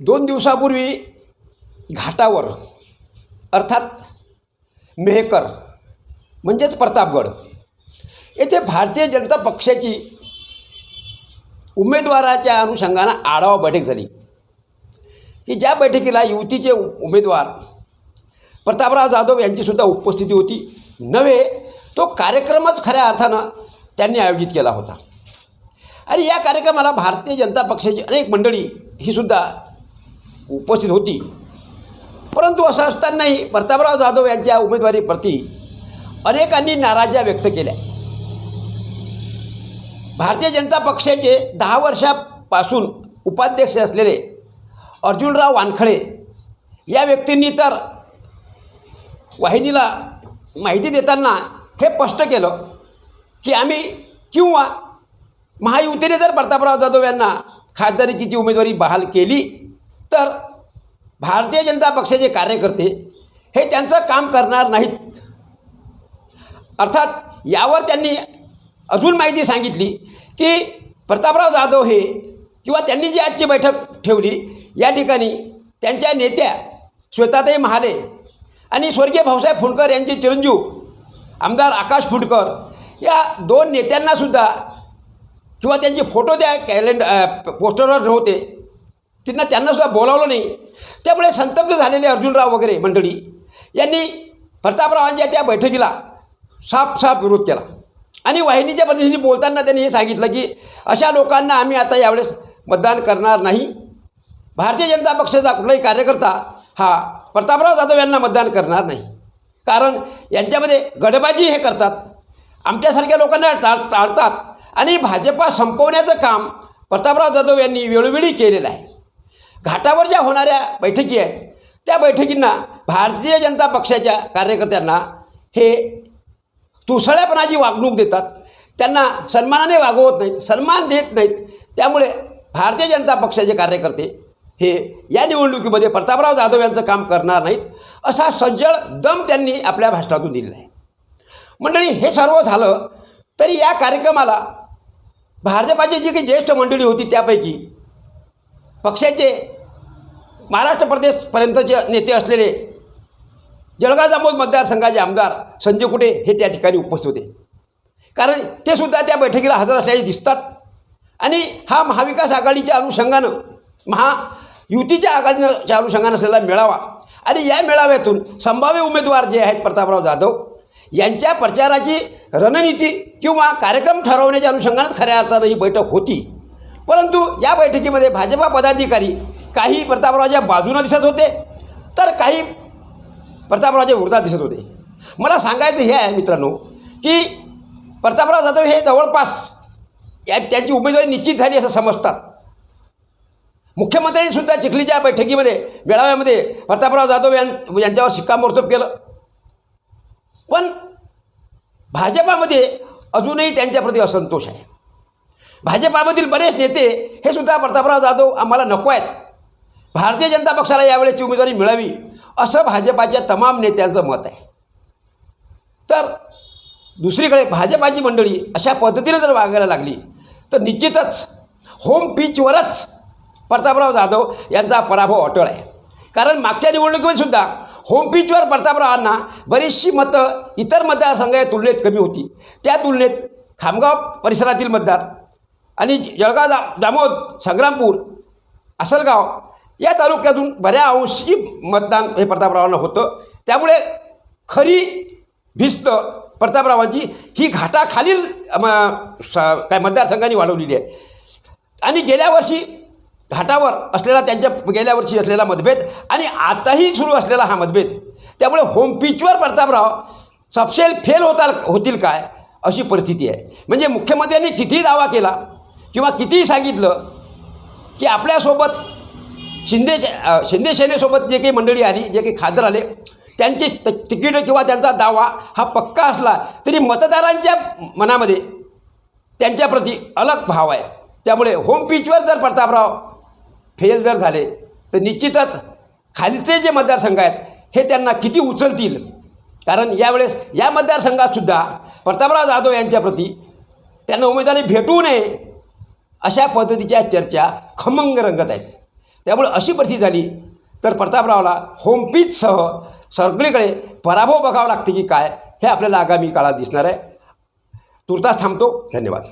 दोन दिवसापूर्वी घाटावर अर्थात मेहकर म्हणजेच प्रतापगड येथे भारतीय जनता पक्षाची उमेदवाराच्या अनुषंगानं आढावा बैठक झाली. की ज्या बैठकीला युतीचे उमेदवार प्रतापराव जाधव यांचीसुद्धा उपस्थिती होती नव्हे तो कार्यक्रमच खऱ्या अर्थानं त्यांनी आयोजित केला होता. आणि या कार्यक्रमाला भारतीय जनता पक्षाची अनेक मंडळी ही सुद्धा उपस्थित होती. परंतु असं असतानाही प्रतापराव जाधव यांच्या उमेदवारीप्रती अनेकांनी नाराज्या व्यक्त केल्या. भारतीय जनता पक्षाचे दहा वर्षापासून उपाध्यक्ष असलेले अर्जुनराव वानखळे या व्यक्तींनी तर वाहिनीला माहिती देताना हे स्पष्ट केलं की आम्ही किंवा महायुतीने जर प्रतापराव जाधव यांना खासदारकीची उमेदवारी बहाल केली तर भारतीय जनता पक्षाचे कार्यकर्ते हे त्यांचं काम करणार नाहीत. अर्थात यावर त्यांनी अजून माहिती सांगितली की प्रतापराव जाधव हे किंवा त्यांनी जी आजची बैठक ठेवली या ठिकाणी त्यांच्या नेत्या श्वेताताई महाले आणि स्वर्गीय भाऊसाहेब फुंडकर यांचे चिरंजीव आमदार आकाश फुंडकर या दोन नेत्यांनासुद्धा किंवा त्यांचे फोटो त्या कॅलेंड पोस्टरवर नव्हते. त्यांना त्यांनासुद्धा बोलावलं नाही. त्यामुळे संतप्त झालेले अर्जुनराव वगैरे मंडळी यांनी प्रतापरावांच्या त्या बैठकीला साफ साफ विरोध केला. आणि वाहिनीच्या प्रतिनिधी बोलताना त्यांनी हे सांगितलं की अशा लोकांना आम्ही आता यावेळेस मतदान करणार नाही. भारतीय जनता पक्षाचा कुठलाही कार्यकर्ता हा प्रतापराव जाधव यांना मतदान करणार नाही. कारण यांच्यामध्ये गडबाजी हे करतात. आमच्यासारख्या लोकांना टाळ टाळतात. आणि भाजपा संपवण्याचं काम प्रतापराव जाधव यांनी वेळोवेळी केलेलं आहे. घाटावर ज्या होणाऱ्या बैठकी आहेत त्या बैठकींना भारतीय जनता पक्षाच्या कार्यकर्त्यांना हे तुसळ्यापणाची वागणूक देतात. त्यांना सन्मानाने वागवत नाहीत सन्मान देत नाहीत. त्यामुळे भारतीय जनता पक्षाचे कार्यकर्ते हे या निवडणुकीमध्ये प्रतापराव जाधव यांचं काम करणार नाहीत असा सज्जड दम त्यांनी आपल्या भाषणातून दिलेला आहे. मंडळी हे सर्व झालं तरी या कार्यक्रमाला भाजपाची जी काही ज्येष्ठ मंडळी होती त्यापैकी पक्षाचे महाराष्ट्र प्रदेशपर्यंतचे नेते असलेले जळगाव जामोद मतदारसंघाचे आमदार संजय कुटे हे त्या ठिकाणी उपस्थित होते. कारण ते सुद्धा त्या बैठकीला हजर असल्याचे दिसतात. आणि हा महाविकास आघाडीच्या अनुषंगानं महायुतीच्या आघाडीच्या अनुषंगानं असलेला मेळावा आणि या मेळाव्यातून संभाव्य उमेदवार जे आहेत प्रतापराव जाधव यांच्या प्रचाराची रणनीती किंवा कार्यक्रम ठरवण्याच्या अनुषंगानंच खऱ्या अर्थानं ही बैठक होती. परंतु या बैठकीमध्ये भाजपा पदाधिकारी काही प्रतापरावच्या बाजूनं दिसत होते तर काही प्रतापरावच्या विरोधात दिसत होते. मला सांगायचं हे आहे मित्रांनो की प्रतापराव जाधव हे जवळपास या त्यांची उमेदवारी निश्चित झाली असं समजतात. मुख्यमंत्र्यांनी सुद्धा चिखलीच्या बैठकीमध्ये मेळाव्यामध्ये प्रतापराव जाधव यां यांच्यावर शिक्कामोर्तब केलं. पण भाजपामध्ये अजूनही त्यांच्याप्रती असंतोष आहे. भाजपामधील बरेच नेते हे सुद्धा प्रतापराव जाधव आम्हाला नको आहेत. भारतीय जनता पक्षाला यावेळेची उमेदवारी मिळावी असं भाजपाच्या तमाम नेत्यांचं मत आहे. तर दुसरीकडे भाजपाची मंडळी अशा पद्धतीने जर वागायला लागली तर निश्चितच होम पिचवरच प्रतापराव जाधव यांचा पराभव अटळ आहे. कारण मागच्या निवडणुकीमध्ये सुद्धा होम पिचवर प्रतापरावांना बरीचशी मतं इतर मतदारसंघाच्या तुलनेत कमी होती. त्या तुलनेत खामगाव परिसरातील मतदार आणि जळगाव जा दामोद संग्रामपूर असलगाव या तालुक्यातून बऱ्या अंशी मतदान हे प्रतापरावांना होतं. त्यामुळे खरी भिस्त प्रतापरावांची ही घाटाखालील म, स काय मतदारसंघांनी वाढवलेली आहे. आणि गेल्या वर्षी घाटावर असलेला त्यांच्या गेल्या वर्षी असलेला मतभेद आणि आताही सुरू असलेला हा मतभेद. त्यामुळे होम पिचवर प्रतापराव सपशेल फेल होता होतील काय अशी परिस्थिती आहे. म्हणजे मुख्यमंत्र्यांनी कितीही दावा केला? किंवा कितीही सांगितलं की आपल्यासोबत शिंदे शिंदे सेनेसोबत जे काही मंडळी आली जे काही खासदार आले त्यांचे त- किंवा त्यांचा दावा हा पक्का असला तरी मतदारांच्या मनामध्ये त्यांच्याप्रती अलग भाव आहे. त्यामुळे होम पिचवर जर प्रतापराव फेल जर झाले तर निश्चितच खालचे जे मतदारसंघ आहेत हे त्यांना किती उचलतील? कारण यावेळेस या मतदारसंघातसुद्धा प्रतापराव जाधव यांच्याप्रती त्यांना उमेदवारी भेटू नये अशा पद्धतीच्या चर्चा खमंग रंगत आहेत. त्यामुळे अशी परिस्थिती झाली तर प्रतापरावला होमपीचसह सगळीकडे पराभव बघावा लागते की काय हे आपल्याला आगामी काळात दिसणार आहे. तुर्तास थांबतो. धन्यवाद.